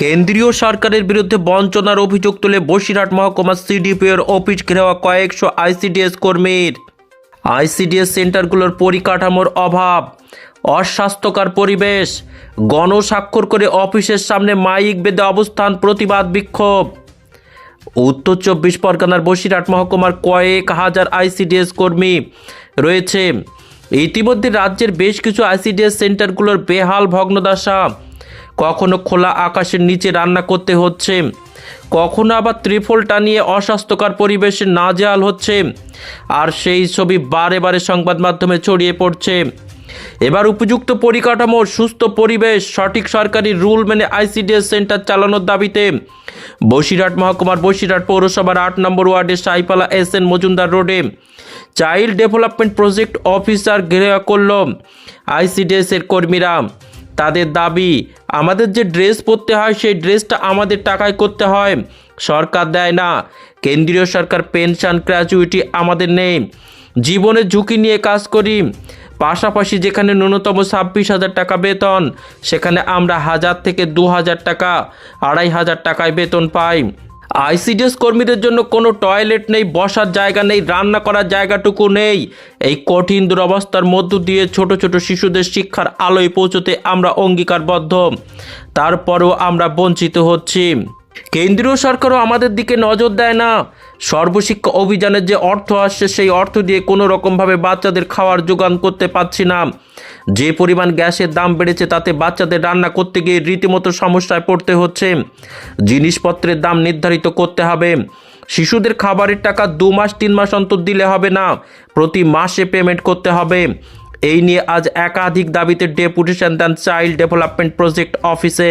কেন্দ্রীয় সরকারের বিরুদ্ধে বঞ্চনার অভিযোগ তুলে বসিরহাট মহকুমা সিডিপিওর অফিস ঘেরাওয়া কয়েকশো আইসিডিএস কর্মীর। আইসিডিএস সেন্টারগুলোর পরিকাঠামোর অভাব, অস্বাস্থ্যকর পরিবেশ, গণস্বাক্ষর করে অফিসের সামনে মাইক বেঁধে অবস্থান প্রতিবাদ বিক্ষোভ। উত্তর চব্বিশ পরগনার বসিরহাট মহকুমার কয়েক হাজার আইসিডিএস কর্মী রয়েছে। ইতিমধ্যে রাজ্যের বেশ কিছু আইসিডিএস সেন্টারগুলোর বেহাল ভগ্নদশা কখনো খোলা আকাশের নিচে রান্না করতে হচ্ছে। কখনো আবার ত্রিফল টানিয়ে অস্বাস্থ্যকর পরিবেশে নাজেহাল হচ্ছে। আর সেই ছবি বারে বারে সংবাদ মাধ্যমে ছড়িয়ে পড়ছে। এবার উপযুক্ত পরিকাঠামো, সুস্থ পরিবেশ, সঠিক সরকারি রুল মেনে আইসিডিএস সেন্টার চালানোর দাবিতে বসিরহাট মহকুমার বসিরহাট পৌরসভার আট নম্বর ওয়ার্ডে সাইপালা এস এন মজুমদার রোডে চাইল্ড ডেভেলপমেন্ট প্রজেক্ট অফিসার ঘেরা করল আইসিডিএস এর কর্মীরা। তাদের দাবি, আমাদের যে ড্রেস পরতে হয়, সেই ড্রেসটা আমাদের টাকায় করতে হয়। সরকার দেয় না। কেন্দ্রীয় সরকার পেনশন, গ্র্যাচুইটি আমাদের নেই। জীবনের ঝুঁকি নিয়ে কাজ করি। পাশাপাশি যেখানে ন্যূনতম ছাব্বিশ হাজার টাকা বেতন, সেখানে আমরা হাজার থেকে দু হাজার টাকা, আড়াই হাজার টাকায় বেতন পাই। আইসিডিএস কর্মীদের জন্য কোনো টয়লেট নেই, বসার জায়গা নেই, রান্না করার জায়গাটুকু নেই। এই কঠিন দুরবস্থার মধ্য দিয়ে ছোট ছোট শিশুদের শিক্ষার আলোয় পৌঁছতে আমরা অঙ্গীকারবদ্ধ। তারপরেও আমরা বঞ্চিত হচ্ছি। কেন্দ্রীয় সরকারও আমাদের দিকে নজর দেয় না। সর্বশিক্ষা অভিযানের যে অর্থ আসছে, সেই অর্থ দিয়ে কোনো রকমভাবে বাচ্চাদের খাওয়ার যোগান করতে পারছি না। যে পরিমাণ গ্যাসের দাম বেড়েছে, তাতে বাচ্চাদের রান্না করতে গিয়ে রীতিমতো সমস্যায় পড়তে হচ্ছে। জিনিসপত্রের দাম নির্ধারিত করতে হবে। শিশুদের খাবারের টাকা দু মাস, তিন মাস অন্তর দিলে হবে না। প্রতি মাসে পেমেন্ট করতে হবে। এই নিয়ে আজ একাধিক দাবিতে ডেপুটেশন দেন চাইল্ড ডেভেলপমেন্ট প্রজেক্ট অফিসে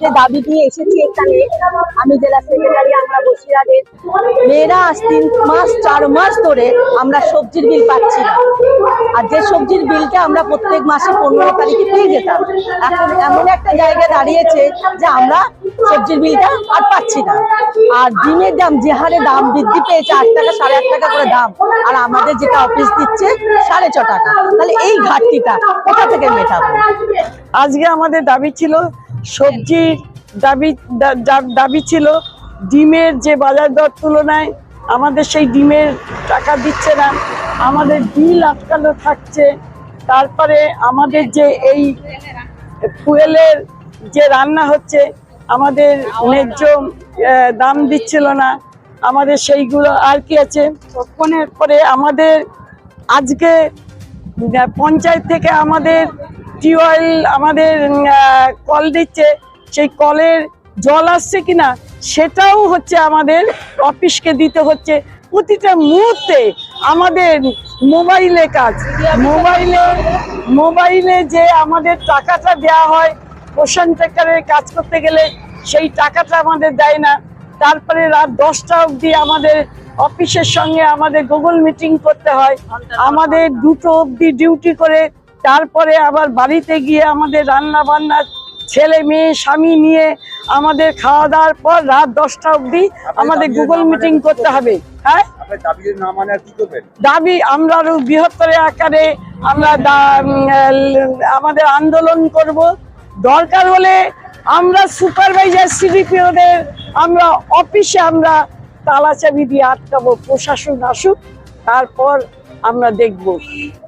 যে দাবি নিয়ে এসেছি এখানে, আমি জেলা সেক্রেটারি আমরা বসিরহাটের মেয়েরা আজ তিন মাস, চার মাস ধরে আমরা সবজির বিল পাচ্ছি না। আর যে সবজির বিলটা আমরা প্রত্যেক মাসে পনেরো তারিখে পেয়ে যেতাম, এখন এমন একটা জায়গায় দাঁড়িয়েছে যে আমরা সবজির বিলটা আর পাচ্ছি না। আর ডিমের দাম, যে হারে দাম বৃদ্ধি পেয়েছে, আট টাকা, সাড়ে আট টাকা করে দাম, আর আমাদের যেটা অফিস দিচ্ছে, সাড়ে ছ টাকা। তাহলে এই ঘাটতিটা কোথা থেকে মেটাবো? আজকে আমাদের দাবি ছিল সবজির দাবি দাবি ছিল ডিমের যে বাজার দর তুলনায় আমাদের সেই ডিমের টাকা দিচ্ছে না, আমাদের বিল আটকানো থাকছে, তারপরে আমাদের যে এই ফুয়েলের যে রান্না হচ্ছে, আমাদের ন্যায্য দাম দিচ্ছিল না, আমাদের সেইগুলো আর কি আছে। তখনের পরে আমাদের আজকে পঞ্চায়েত থেকে আমাদের টিউবওয়েল আমাদের কল দিচ্ছে সেই কলের জল আসছে কিনা সেটাও হচ্ছে আমাদের অফিসকে দিতে হচ্ছে। প্রতিটা মুহূর্তে আমাদের মোবাইলে কাজ মোবাইলে মোবাইলে যে আমাদের টাকাটা দেওয়া হয় পোষণ ট্রেকারের কাজ করতে গেলে সেই টাকাটা আমাদের দেয় না। তারপরে রাত দশটা অবধি আমাদের অফিসের সঙ্গে আমাদের গুগল মিটিং করতে হয়। আমাদের দুটো অবধি ডিউটি করে তারপরে আবার বাড়িতে গিয়ে আমাদের রান্না বান্না ছেলে মেয়ে স্বামী নিয়ে আমাদের খাওয়া দাওয়ার পর রাত দশটা অবধি আমাদের গুগল মিটিং করতে হবে। হ্যাঁ? দাবি মানে দাবি আমরা আরও বৃহত্তর আকারে আমরা আমাদের আন্দোলন করব। দরকার হলে আমরা সুপারভাইজার সিডিপিওদের আমরা অফিসে আমরা তালাচাবি দিয়ে আটকাবো প্রশাসন আসুক তারপর আমরা দেখব।